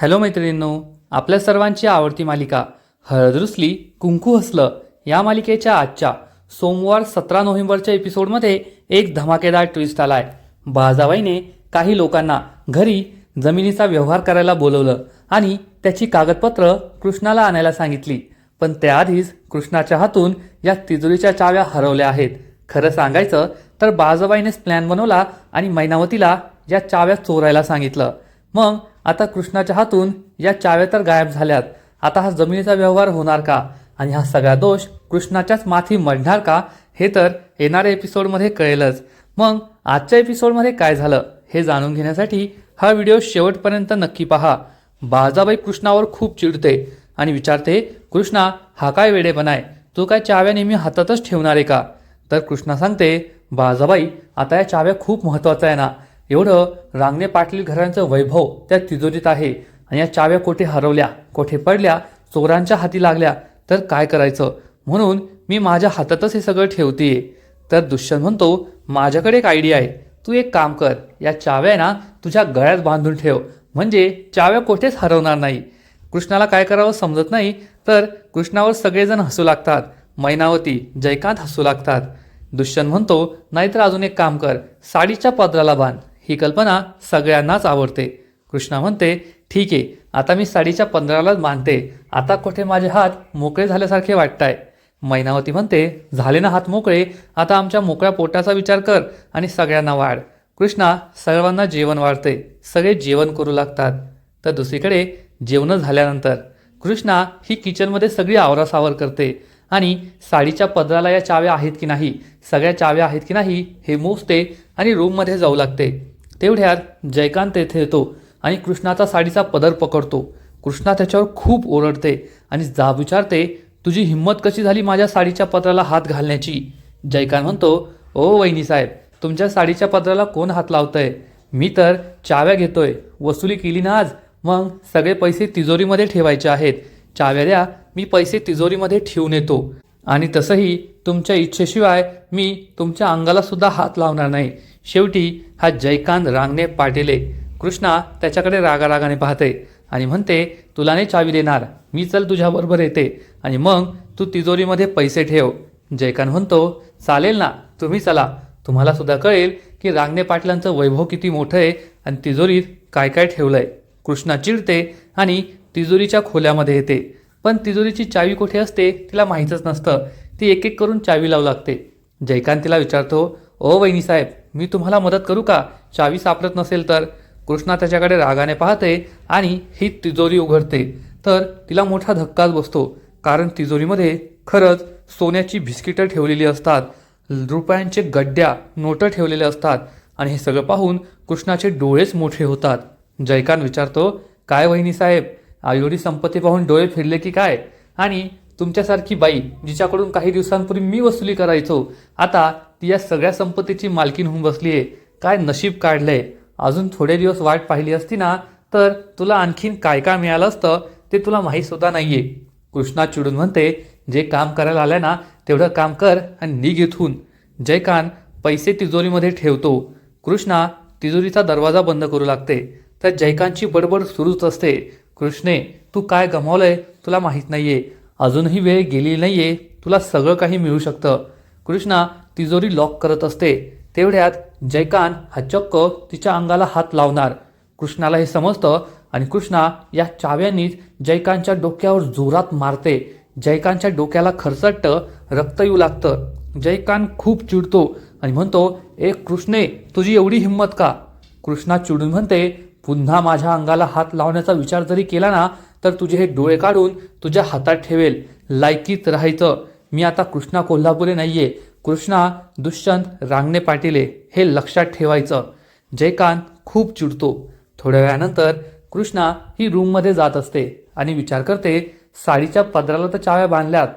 Hello मैत्रिणींनो आपल्या सर्वांची आवडती मालिका हळदरुसली कुंकू हसलं या मालिकेच्या आजच्या सोमवार सतरा नोव्हेंबरच्या एपिसोडमध्ये एक धमाकेदार ट्विस्ट आलाय. बाजाबाईने काही लोकांना घरी जमिनीचा व्यवहार करायला बोलवलं आणि त्याची कागदपत्र कृष्णाला आणायला सांगितली. पण त्याआधीच कृष्णाच्या हातून या तिजोरीच्या चाव्या हरवल्या आहेत. खरं सांगायचं तर बाजाबाईनेच प्लॅन बनवला आणि मैनावतीला या चाव्या चोरायला सांगितलं. मग आता कृष्णाच्या हातून या चाव्या तर गायब झाल्यात. आता हा जमिनीचा व्यवहार होणार का? आणि हा सगळा दोष कृष्णाच्याच माथी मडणार का? हे तर येणाऱ्या एपिसोडमध्ये कळेलच. मग आजच्या एपिसोडमध्ये काय झालं हे जाणून घेण्यासाठी हा व्हिडिओ शेवटपर्यंत नक्की पहा. बाजाबाई कृष्णावर खूप चिडते आणि विचारते कृष्णा हा काय वेडेपणा आहे? तू काय चाव्या नेहमी हातातच ठेवणार आहे का? तर कृष्णा सांगते बाजाबाई आता या चाव्या खूप महत्त्वाचं आहे ना. एवढं रांगणे पाटील घरांचं वैभव त्या तिजोरीत आहे. आणि या चाव्या कोठे हरवल्या कोठे पडल्या चोरांच्या हाती लागल्या तर काय करायचं? म्हणून मी माझ्या हातातच हे सगळं ठेवतेय. तर दुष्यंत म्हणतो माझ्याकडे एक आयडिया आहे. तू एक काम कर. या चाव्या ना तुझ्या गळ्यात बांधून ठेव. म्हणजे चाव्या कोठेच हरवणार नाही. कृष्णाला काय करावं समजत नाही तर कृष्णावर सगळेजण हसू लागतात. मैनावती जयकांत हसू लागतात. दुष्यंत म्हणतो नाहीतर अजून एक काम कर. साडीच्या पदराला बांध. ही कल्पना सगळ्यांनाच आवडते. कृष्णा म्हणते ठीक आहे आता मी साडीच्या पंधरालाच मानते आता कुठे माझे हात मोकळे झाल्यासारखे वाटताय? मैनावती म्हणते झाले ना हात मोकळे आता आमच्या मोकळ्या पोटाचा विचार कर आणि सगळ्यांना वाढ. कृष्णा सर्वांना जेवण वाढते. सगळे जेवण करू लागतात. तर दुसरीकडे जेवणं झाल्यानंतर. कृष्णा ही किचनमध्ये सगळी आवरासावर करते. आणि साडीच्या पदराला या चाव्या आहेत की नाही? सगळ्या चाव्या आहेत की नाही हे मोजते आणि रूममध्ये जाऊ लागते. तेवढ्यात जयकांत तेथे येतो आणि कृष्णाचा साडीचा पदर पकडतो. कृष्णा त्याच्यावर खूप ओरडते आणि जा विचारते तुझी हिंमत कशी झाली माझ्या साडीच्या पदराला हात घालण्याची? जयकांत म्हणतो ओ वहिनी साहेब तुमच्या साडीच्या पदराला कोण हात लावतंय? मी तर चाव्या घेतोय. वसुली केली ना आज? मग सगळे पैसे तिजोरीमध्ये ठेवायचे आहेत. चाव्या द्या मी पैसे तिजोरीमध्ये ठेवून येतो. आणि तसंही तुमच्या इच्छेशिवाय मी तुमच्या अंगाला सुद्धा हात लावणार नाही. शेवटी हा जयकांत रांगणे पाटीले कृष्णा त्याच्याकडे रागारागाने पाहते आणि म्हणते तुला नाही चावी देणार. मी चल तुझ्याबरोबर येते. आणि मग तू तिजोरीमध्ये पैसे ठेव. जयकांत म्हणतो चालेल ना तुम्ही चला. तुम्हाला सुद्धा कळेल की रांगणे पाटलांचं वैभव किती मोठं आहे आणि तिजोरीत काय काय ठेवलं आहे कृष्णा चिडते आणि तिजोरीच्या खोल्यामध्ये येते. पण तिजोरीची चावी कुठे असते तिला माहीतच नसतं. ती एक एक करून चावी लावू लागते. जयकांत तिला विचारतो ओ वहिनी साहेब मी तुम्हाला मदत करू का? चावी सापडत नसेल तर? कृष्णा त्याच्याकडे रागाने पाहते आणि ही तिजोरी उघडते. तर तिला मोठा धक्काच बसतो कारण तिजोरीमध्ये खरंच सोन्याची बिस्किटं ठेवलेली असतात रुपयांचे गड्ड्या नोटं ठेवलेले असतात आणि हे सगळं पाहून कृष्णाचे डोळेच मोठे होतात. जयकांत विचारतो काय वहिनी साहेब एवढी संपत्ती पाहून डोळे फिरले की काय? आणि तुमच्यासारखी बाई जिच्याकडून काही दिवसांपूर्वी मी वसुली करायचो आता ती या सगळ्या संपत्तीची मालकीन होऊन बसली आहे काय नशीब काढलंय? अजून थोडे दिवस वाट पाहिली असती ना तर तुला आणखीन काय काय मिळालं असतं ते तुला माहीत सुद्धा नाहीये. कृष्णा चिडून म्हणते जे काम करायला आलंय ना तेवढं काम कर आणि निघ इथून. जयकांत पैसे तिजोरीमध्ये ठेवतो. कृष्णा तिजोरीचा दरवाजा बंद करू लागते. तर जयकांतची बडबड सुरूच असते. कृष्णे तू काय गमावलंय? तुला माहीत नाहीये. अजूनही वेळ गेली आहे तुला सगळं काही मिळू शकतं. कृष्णा तिजोरी लॉक करत असते. तेवढ्यात जयकान हा चक्क तिच्या अंगाला हात लावणार. कृष्णाला हे समजतं आणि कृष्णा या चाव्यांनीच जयकांतच्या डोक्यावर जोरात मारते. जयकांतच्या डोक्याला खरचटतं रक्त येऊ लागतं. जयकान खूप चिडतो आणि म्हणतो ए कृष्णे तुझी एवढी हिंमत का? कृष्णा चिडून म्हणते पुन्हा माझ्या अंगाला हात लावण्याचा विचार जरी केला ना तर तुझे हे डोळे काढून तुझ्या हातात ठेवेल. लायकीत राहायचं. मी आता कृष्णा कोल्हापुरे नाहीये. कृष्णा दुष्यंत रांगणे पाटीले हे लक्षात ठेवायचं. जयकांत खूप चिडतो. थोड्या वेळानंतर कृष्णा ही रूममध्ये जात असते आणि विचार करते साडीच्या पदराला तर चाव्या बांधल्यात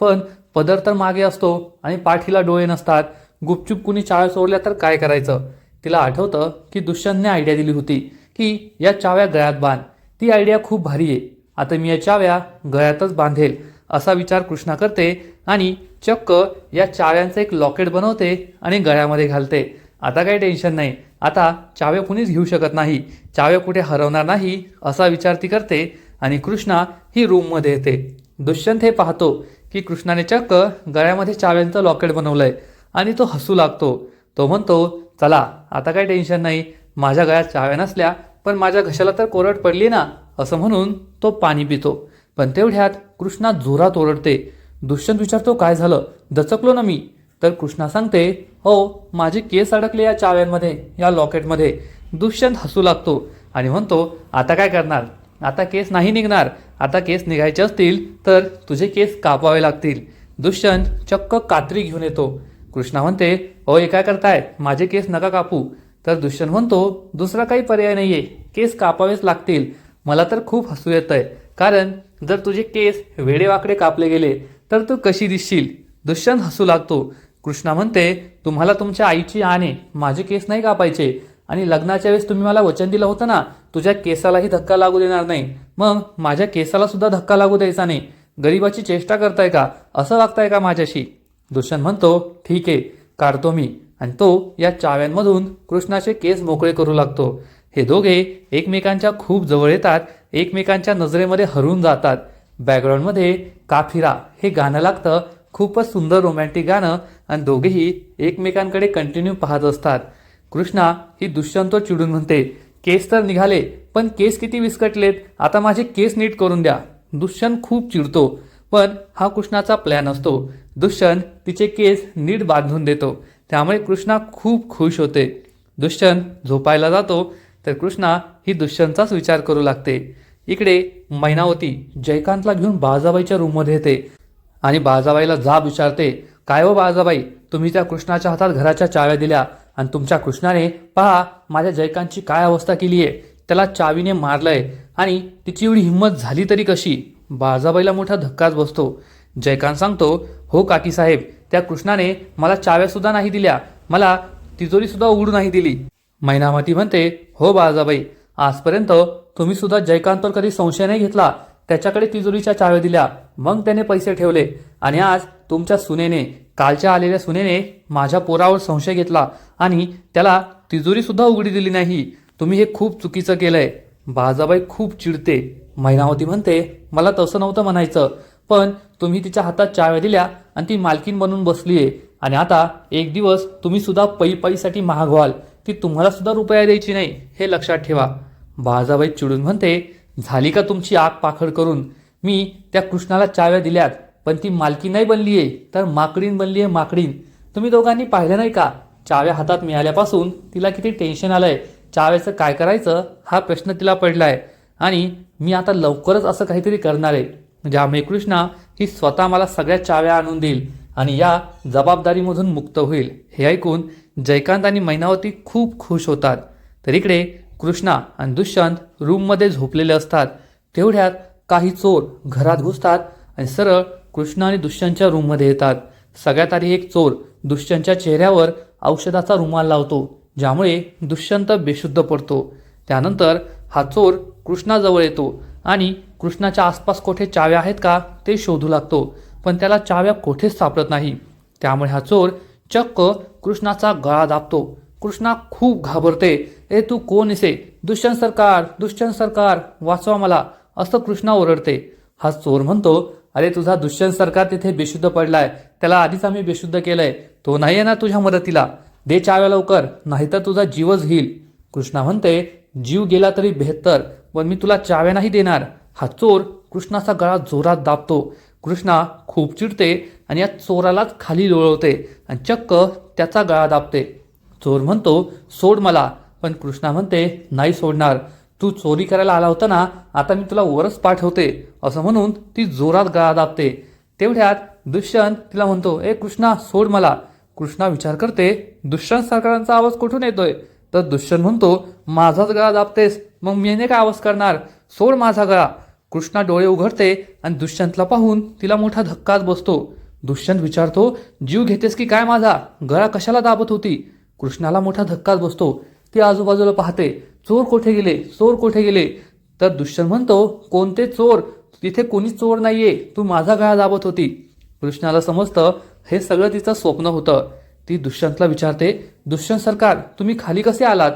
पण पदर तर मागे असतो आणि पाठीला डोळे नसतात. गुपचूप कुणी चाव्या चोरल्या तर काय करायचं? तिला आठवतं की दुष्यंतने आयडिया दिली होती. की या चाव्या गळ्यात बांध. ती आयडिया खूप भारी आहे. आता मी या चाव्या गळ्यातच बांधेल असा विचार कृष्णा करते आणि चक्क या चाव्यांचं एक लॉकेट बनवते आणि गळ्यामध्ये घालते. आता काही टेन्शन नाही. आता चाव्या कुणीच घेऊ शकत नाही. चाव्या कुठे हरवणार नाही असा विचार ती करते आणि कृष्णा ही रूममध्ये येते. दुष्यंत हे पाहतो की कृष्णाने चक्क गळ्यामध्ये चाव्यांचं लॉकेट बनवलंय आणि तो हसू लागतो. तो म्हणतो चला आता काही टेन्शन नाही. माझ्या गळ्यात चाव्या नसल्या पण माझ्या घशाला तर कोरड पडली ना असं म्हणून तो पाणी पितो. पण तेवढ्यात कृष्णा जोरात ओरडते. दुष्यंत विचारतो काय झालं? दचकलो ना मी? तर कृष्णा सांगते हो माझे केस अडकले या चाव्यांमध्ये या लॉकेटमध्ये. दुष्यंत हसू लागतो आणि म्हणतो आता काय करणार? आता केस नाही निघणार. आता केस निघायचे असतील तर तुझे केस कापावे लागतील. दुष्यंत चक्क कात्री घेऊन येतो. कृष्णा म्हणते हो काय करताय? माझे केस नका कापू. तर दुष्यंत म्हणतो दुसरा काही पर्याय नाहीये. केस कापावेच लागतील. मला तर खूप हसू येत आहे कारण जर तुझे केस वेडेवाकडे कापले गेले तर तू कशी दिसशील? दुष्यंत हसू लागतो. कृष्णा म्हणते तुम्हाला तुमच्या आईची आणे माझे केस नाही कापायचे. आणि लग्नाच्या वेळेस तुम्ही मला वचन दिलं होतं ना तुझ्या केसालाही धक्का लागू देणार नाही. मग माझ्या केसाला सुद्धा धक्का लागू द्यायचा नाही. गरीबाची चेष्टा करताय का? असं वागताय का माझ्याशी? दुष्यंत म्हणतो ठीक आहे. काढतो मी. आणि तो या चाव्यांमधून कृष्णाचे केस मोकळे करू लागतो. हे दोघे एकमेकांच्या खूप जवळ येतात एकमेकांच्या नजरेमध्ये हरून जातात. बॅकग्राऊंडमध्ये काफिरा हे गाणं लागतं खूपच सुंदर रोमॅन्टिक गाणं आणि दोघेही एकमेकांकडे कंटिन्यू पाहत असतात. कृष्णा ही दुष्यंत चिडून म्हणते केस तर निघाले पण केस किती विस्कटलेत? आता माझे केस नीट करून द्या. दुष्यंत खूप चिडतो पण हा कृष्णाचा प्लॅन असतो. दुष्यंत तिचे केस नीट बांधून देतो. त्यामुळे कृष्णा खूप खुश होते. दुष्यंत झोपायला जातो तर कृष्णा ही दुष्यंतचाच विचार करू लागते. इकडे मैनावती जयकांतला घेऊन बाजाबाईच्या रूममध्ये येते आणि बाजाबाईला जाब विचारते काय हो बाजाबाई तुम्ही त्या कृष्णाच्या हातात घराच्या चाव्या दिल्या आणि तुमच्या कृष्णाने पहा माझ्या जयकांतची काय अवस्था केली आहे? त्याला चावीने मारलंय आणि तिची एवढी हिंमत झाली तरी कशी? बाजाबाईला मोठा धक्काच बसतो. जयकांत सांगतो हो काकी साहेब त्या कृष्णाने मला चाव्या सुद्धा नाही दिल्या. मला तिजोरी सुद्धा उघडू नाही दिली. मैनावती म्हणते हो बाळाजाबाई आजपर्यंत तुम्ही सुद्धा जयकांतवर कधी संशय नाही घेतला? त्याच्याकडे तिजोरीच्या चाव्या दिल्या. मग त्याने पैसे ठेवले. आणि आज तुमच्या सुनेने कालच्या आलेल्या सुनेने माझ्या पोरावर संशय घेतला. आणि त्याला तिजोरी सुद्धा उघडी दिली नाही. तुम्ही हे खूप चुकीचं केलंय. बाळाजाबाई खूप चिडते. मैनावती म्हणते मला तसं नव्हतं म्हणायचं. पण तुम्ही तिच्या हातात चाव्या दिल्या आणि ती मालकीन बनून आहे आणि आता एक दिवस तुम्ही सुद्धा पै पैसाठी महाग व्हाल. ती तुम्हाला सुद्धा रुपया द्यायची नाही हे लक्षात ठेवा. बाळजाबाई चिडून म्हणते झाली का तुमची आग पाखड करून? मी त्या कृष्णाला चाव्या दिल्यात पण ती मालकी नाही बनली आहे तर माकडीन बनली आहे माकडीन तुम्ही दोघांनी पाहिलं नाही का? चाव्या हातात मिळाल्यापासून तिला किती टेन्शन आलंय. चाव्याचं काय करायचं हा प्रश्न तिला पडलाय. आणि मी आता लवकरच असं काहीतरी करणार आहे. म्हणजे ज्यामुळे कृष्णा ही स्वतः मला सगळ्या चाव्या आणून देईल आणि या जबाबदारीमधून मुक्त होईल. हे ऐकून जयकांत आणि मैनावती खूप खुश होतात. तर इकडे कृष्णा आणि दुष्यंत रूममध्ये झोपलेले असतात. तेवढ्यात काही चोर घरात घुसतात आणि सरळ कृष्णा आणि दुष्यंतच्या रूममध्ये येतात. सगळ्यात आधी एक चोर दुष्यंतच्या चेहऱ्यावर औषधाचा रुमाल लावतो ज्यामुळे दुष्यंत बेशुद्ध पडतो. त्यानंतर हा चोर कृष्णाजवळ येतो आणि कृष्णाच्या आसपास कोठे चाव्या आहेत का ते शोधू लागतो पण त्याला चाव्या कोठेच सापडत नाही. त्यामुळे हा चोर चक्क कृष्णाचा गळा दाबतो. कृष्णा खूप घाबरते. ए तू कोण इसे? दुष्यंत सरकार दुष्यंत सरकार वाचवा मला असं कृष्णा ओरडते. हा चोर म्हणतो अरे तुझा दुष्यंत सरकार तिथे बेशुद्ध पडलाय. त्याला आधीच आम्ही बेशुद्ध केलंय. तो नाही आहे ना तुझ्या मदतीला. दे चाव्या लवकर नाहीतर तुझा जीवच घेईल. कृष्णा म्हणते जीव गेला तरी बेहत्तर पण मी तुला चाव्या नाही देणार. हा चोर कृष्णाचा गळा जोरात दाबतो. कृष्णा खूप चिडते आणि या चोरालाच खाली लोळवते आणि चक्क त्याचा गळा दाबते. चोर म्हणतो सोड मला. पण कृष्णा म्हणते नाही सोडणार. तू चोरी करायला आला होता ना आता मी तुला वरच पाठवते. असं म्हणून ती जोरात गळा दाबते. तेवढ्यात दुष्यंत तिला म्हणतो ए कृष्णा सोड मला. कृष्णा विचार करते दुष्यंत सरकारांचा आवाज कुठून येतोय? तर दुष्यंत म्हणतो माझाच गळा दाबतेस. मग मी काय आवाज करणार? सोड माझा गळा. कृष्णा डोळे उघडते आणि दुष्यंतला पाहून तिला मोठा धक्काच बसतो. दुष्यंत विचारतो जीव घेतेस की काय माझा? गळा कशाला दाबत होती? कृष्णाला मोठा धक्काच बसतो. ती आजूबाजूला पाहते. चोर कोठे गेले? चोर कोठे गेले? तर दुष्यंत म्हणतो कोणते चोर? तिथे कोणीच चोर नाहीये. तू माझा गळा दाबत होती. कृष्णाला समजतं हे सगळं तिचं स्वप्न होतं. ती दुष्यंतला विचारते दुष्यंत सरकार तुम्ही खाली कसे आलात?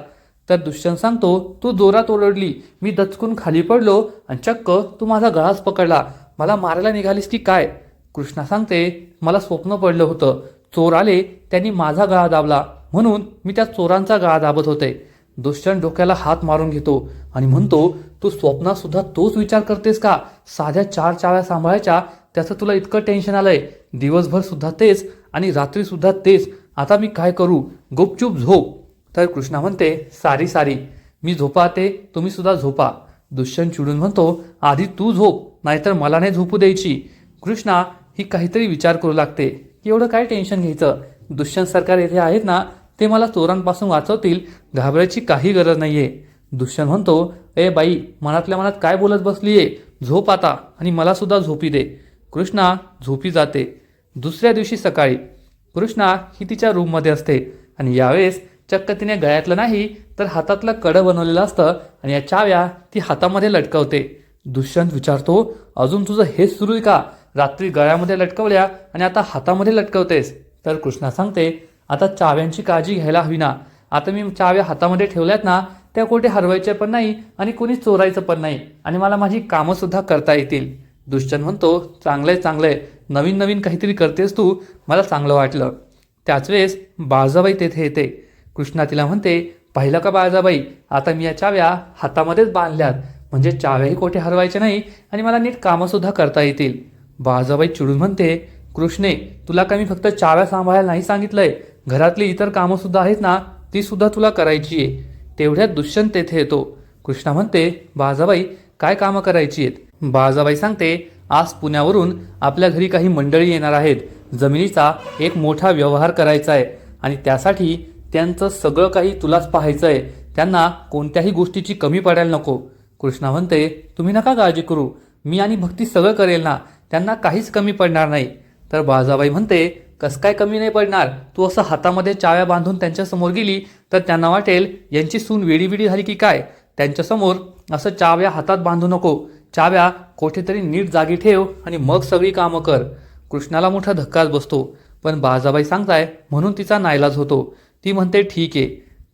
तर दुष्यंत सांगतो तू जोरात ओरडली. मी दचकून खाली पडलो आणि चक्क तू माझा गळाच पकडला. मला मारायला निघालीस की काय? कृष्णा सांगते मला स्वप्न पडलं होतं. चोर आले त्यांनी माझा गळा दाबला. म्हणून मी त्या चोरांचा गळा दाबत होते. दुष्यंत डोक्याला हात मारून घेतो आणि म्हणतो तू स्वप्नात सुद्धा तोच विचार करतेस का? साध्या चार चाव्या सांभाळायच्या त्याचं तुला इतकं टेन्शन आलंय. दिवसभर सुद्धा तेच आणि रात्री सुद्धा तेच. आता मी काय करू? गुपचूप झोप. तर कृष्णा म्हणते सारी सारी मी झोपाते तुम्ही सुद्धा झोपा. दुष्यंत चिडून म्हणतो आधी तू झोप नाहीतर मला नाही झोपू द्यायची. कृष्णा ही काहीतरी विचार करू लागते की एवढं काय टेन्शन घ्यायचं? दुष्यंत सरकार येथे आहेत ना ते मला चोरांपासून वाचवतील घाबरायची काही गरज नाही आहे दुष्यंत म्हणतो ए बाई मनातल्या मनात काय बोलत बसली आहे झोप आता आणि मला सुद्धा झोपी दे. कृष्णा झोपी जाते. दुसऱ्या दिवशी सकाळी कृष्णा ही तिच्या रूममध्ये असते आणि यावेळेस चक्क तिने गळ्यातलं नाही तर हातातलं कडं बनवलेलं असतं आणि या चाव्या ती हातामध्ये लटकवते. दुष्यंत विचारतो अजून तुझं हेच सुरू आहे का? रात्री गळ्यामध्ये लटकवल्या आणि आता हातामध्ये लटकवतेस. तर कृष्णा सांगते आता चाव्यांची काळजी घ्यायला हवी ना. आता मी चाव्या हातामध्ये ठेवल्यात ना त्या कोठे हरवायच्या पण नाही आणि कोणी चोरायचं पण नाही आणि मला माझी कामंसुद्धा करता येतील. दुष्यंत म्हणतो चांगलंय चांगलंय. नवीन नवीन काहीतरी करतेस तू. मला चांगलं वाटलं. त्याच वेळेस बाळजाबाई तेथे येते. कृष्णा तिला म्हणते पाहिलं का बाळजाबाई आता मी या चाव्या हातामध्येच बांधल्यात. म्हणजे चाव्याही कोठे हरवायच्या नाही आणि मला नीट कामंसुद्धा करता येतील. बाळजाबाई चिडून म्हणते कृष्णे तुला का मी फक्त चाव्या सांभाळायला नाही सांगितलंय? घरातली इतर कामंसुद्धा आहेत ना ती सुद्धा तुला करायची आहे तेवढ्यात दुष्यंत तेथे येतो. कृष्णा म्हणते बाळजाबाई काय कामं करायची आहेत? बाळजाबाई सांगते आज पुण्यावरून आपल्या घरी काही मंडळी येणार आहेत. जमिनीचा एक मोठा व्यवहार करायचा आहे आणि त्यासाठी त्यांचं सगळं काही तुलाच पाहायचं आहे त्यांना कोणत्याही गोष्टीची कमी पडायला नको. कृष्णा म्हणते तुम्ही नका काळजी करू. मी आणि भक्ती सगळं करेल ना. त्यांना काहीच कमी पडणार नाही. तर बाळजाबाई म्हणते कस काय कमी नाही पडणार? तू असं हातामध्ये चाव्या बांधून त्यांच्यासमोर गेली तर त्यांना वाटेल यांची सून वेडी वेडी झाली की काय? त्यांच्यासमोर असं चाव्या हातात बांधू नको. चाव्या कोठेतरी नीट जागी ठेव आणि मग सगळी कामं कर. कृष्णाला मोठा धक्काच बसतो. पण बाळजाबाई सांगताय म्हणून तिचा नाईलाज होतो. ती म्हणते ठीक आहे.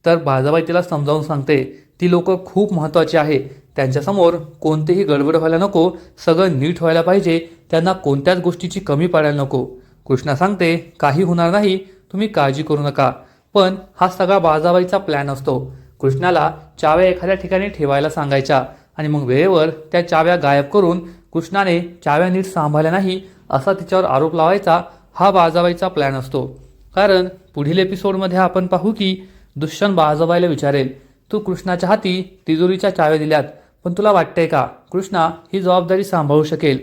तर बाजाबाई तिला समजावून सांगते ती लोक खूप महत्त्वाची आहे. त्यांच्यासमोर कोणतेही गडबड व्हायला नको. सगळं नीट व्हायला पाहिजे. त्यांना कोणत्याच गोष्टीची कमी पडायला नको. कृष्णा सांगते काही होणार नाही. तुम्ही काळजी करू नका. पण हा सगळा बाजाबाईचा प्लॅन असतो. कृष्णाला चाव्या एखाद्या ठिकाणी ठेवायला सांगायच्या आणि मग वेळेवर त्या चाव्या गायब करून कृष्णाने चाव्या नीट सांभाळल्या नाही असा तिच्यावर आरोप लावायचा हा बाजाबाईचा प्लॅन असतो. कारण पुढील एपिसोडमध्ये आपण पाहू की दुष्यंत बाळजाबाईला विचारेल तू कृष्णाच्या हाती तिजोरीच्या चाव्या दिल्यात पण तुला वाटतंय का कृष्णा ही जबाबदारी सांभाळू शकेल?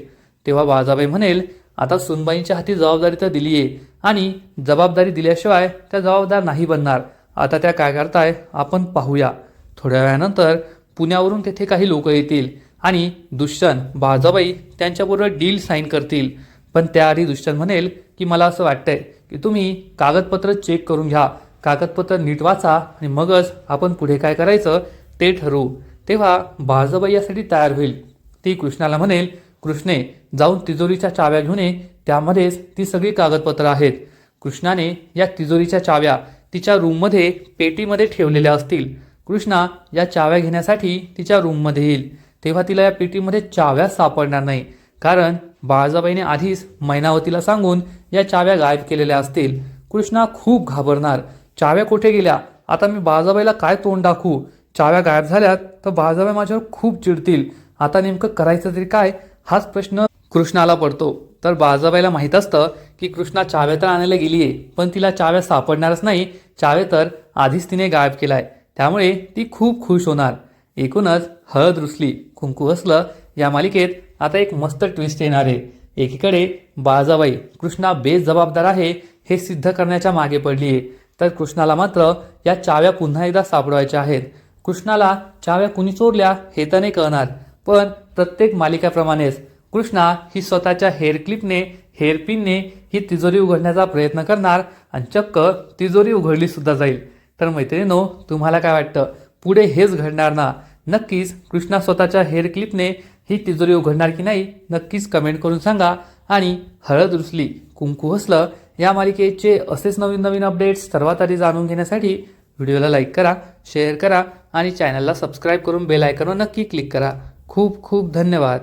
तेव्हा बाळजाबाई म्हणेल आता सुनबाईंच्या हाती जबाबदारी तर दिली आहे आणि जबाबदारी दिल्याशिवाय त्या जबाबदार नाही बनणार. आता त्या काय करताय आपण पाहूया. थोड्या वेळानंतर पुण्यावरून तेथे काही लोक येतील आणि दुष्यंत बाजाबाई त्यांच्याबरोबर डील साईन करतील. पण त्याआधी दुष्यंत म्हणेल की मला असं वाटतंय की तुम्ही कागदपत्र चेक करून घ्या. कागदपत्र नीट वाचा आणि मगच आपण पुढे काय करायचं ते ठरवू. तेव्हा बाळजाबाई यासाठी तयार होईल. ती कृष्णाला म्हणेल कृष्णे जाऊन तिजोरीच्या चाव्या घेऊन ये. त्यामध्येच ती सगळी कागदपत्र आहेत. कृष्णाने या तिजोरीच्या चाव्या तिच्या रूममध्ये पेटीमध्ये ठेवलेल्या असतील. कृष्णा या चाव्या घेण्यासाठी तिच्या रूममध्ये येईल. तेव्हा तिला या पेटीमध्ये चाव्या सापडणार नाही. कारण बाळजाबाईने आधीच मैनावतीला सांगून या चाव्या गायब केलेल्या असतील. कृष्णा खूप घाबरणार. चाव्या कुठे गेल्या? आता मी बाळजाबाईला काय तोंड दाखवू? चाव्या गायब झाल्यात तर बाळजाबाई माझ्यावर खूप चिडतील. आता नेमकं करायचं तरी काय? हाच प्रश्न कृष्णाला पडतो. तर बाळजाबाईला माहीत असतं की कृष्णा चाव्या तर आणायला गेली आहे पण तिला चाव्या सापडणारच नाही. चावे तर आधीच तिने गायब केलाय. त्यामुळे ती खूप खुश होणार. एकूणच हळद रुसली. कुंकू हसलं. या मालिकेत आता एक मस्त ट्विस्ट येणार आहे. एकीकडे बाळजाबाई कृष्णा बेजबाबदार आहे हे सिद्ध करण्याच्या मागे पडली आहे तर कृष्णाला मात्र या चाव्या पुन्हा एकदा सापडवायच्या आहेत. कृष्णाला चाव्या कुणी चोरल्या हे तर नाही कळणार पण प्रत्येक मालिकाप्रमाणेच कृष्णा ही स्वतःच्या हेअर क्लिपने हेअरपिनने ही तिजोरी उघडण्याचा प्रयत्न करणार आणि चक्क तिजोरी उघडली सुद्धा जाईल. तर मैत्रिणीनो तुम्हाला काय वाटतं? पुढे हेच घडणार ना? नक्कीच कृष्णा स्वतःच्या हेअर क्लिपने ही तिजोरी उघडणार की नाही नक्कीच कमेंट करून सांगा. आणि हळद रुसली कुंकू हसलं या मालिकेचे असेच नवीन नवीन अपडेट्स सर्वात आधी जाणून घेण्यासाठी व्हिडिओला लाईक करा शेअर करा आणि चॅनलला सबस्क्राईब करून बेल आयकॉनवर नक्की क्लिक करा. खूप खूप धन्यवाद.